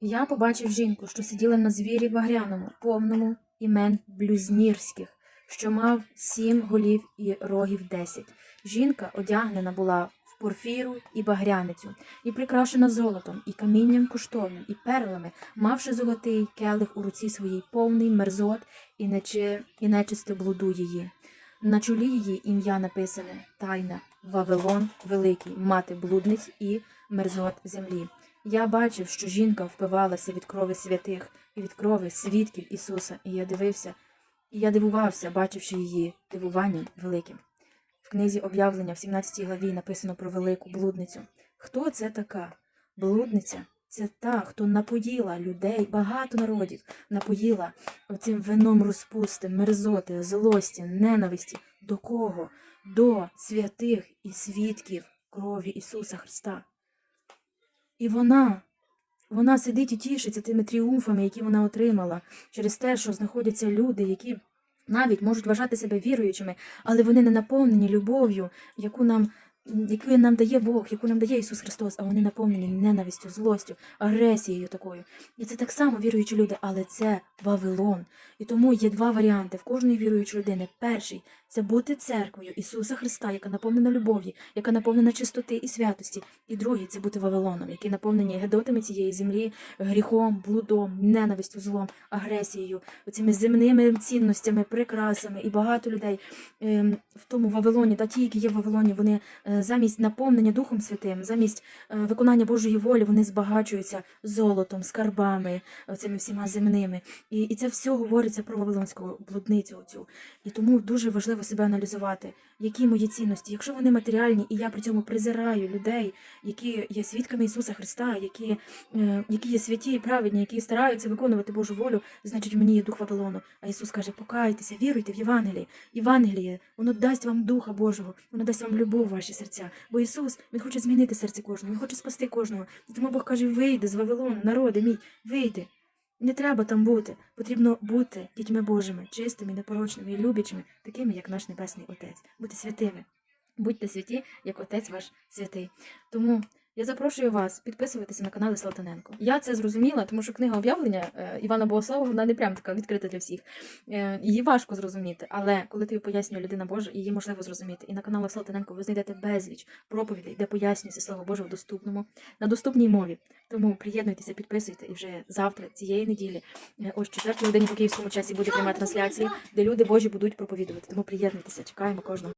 Я побачив жінку, що сиділа на звірі багряному, повному імен блюзнірських, що мав сім голів і рогів десять. Жінка одягнена була в порфіру і багряницю, і прикрашена золотом, і камінням коштовним, і перлами, мавши золотий келих у руці своїй, повний мерзот і, нечи, і нечисте блуду її. На чолі її ім'я написане Тайна, Вавилон Великий, мати блудниць і мерзот землі. Я бачив, що жінка впивалася від крови святих і від крови свідків Ісуса, і я дивився, і я дивувався, бачивши її дивуванням великим. В книзі об'явлення в 17 главі написано про велику блудницю. Хто це така? Блудниця це та, хто напоїла людей, багато народів, напоїла оцим вином розпусти, мерзоти, злості, ненависті. До кого? До святих і свідків крові Ісуса Христа. І вона, вона сидить і тішиться тими тріумфами, які вона отримала, через те, що знаходяться люди, які навіть можуть вважати себе віруючими, але вони не наповнені любов'ю, яку нам. Яку нам дає Бог, яку нам дає Ісус Христос, а вони наповнені ненавистю, злостю, агресією такою. І це так само віруючі люди, але це Вавилон. І тому є два варіанти в кожної віруючої людини. Перший це бути церквою Ісуса Христа, яка наповнена любов'ю, яка наповнена чистоти і святості. І другий це бути Вавилоном, який наповнені гедотами цієї землі, гріхом, блудом, ненавистю, злом, агресією, оцими земними цінностями, прикрасами. І багато людей ем, в тому Вавилоні, та ті, які є в Вавилоні, вони е, замість наповнення Духом Святим, замість е, виконання Божої волі, вони збагачуються золотом, скарбами, цими всіма земними. І, і це все говориться про Вавилонську блудницю. Оцю. І тому дуже важливо себе аналізувати, які мої цінності, якщо вони матеріальні, і я при цьому презираю людей, які є свідками Ісуса Христа, які, е, які є святі і праведні, які стараються виконувати Божу волю, значить в мені є дух Вавилону. А Ісус каже: покайтеся, віруйте в Євангеліє. Євангеліє, воно дасть вам духа Божого, воно дасть вам любов ваші серця. Бо Ісус Він хоче змінити серце кожного, Він хоче спасти кожного. Тому Бог каже: вийди з Вавилону, народи мій, вийди. Не треба там бути. Потрібно бути дітьми Божими, чистими, непорочними і любячими, такими, як наш Небесний Отець, бути святими. Будьте святі, як Отець ваш святий. Тому я запрошую вас підписуватися на канали Слатаненко. Я це зрозуміла, тому що книга об'явлення е, Івана Богослава вона не прям така відкрита для всіх. Е, Її важко зрозуміти, але коли ти пояснює людина Божа, її можливо зрозуміти. І на каналах Слатаненко ви знайдете безліч проповідей, де пояснюється слово Боже в доступному, на доступній мові. Тому приєднуйтеся, підписуйте, і вже завтра, цієї неділі, е, о 4 годині по київському часі буде пряма трансляція, де люди Божі будуть проповідувати. Тому приєднуйтеся, чекаємо кожного.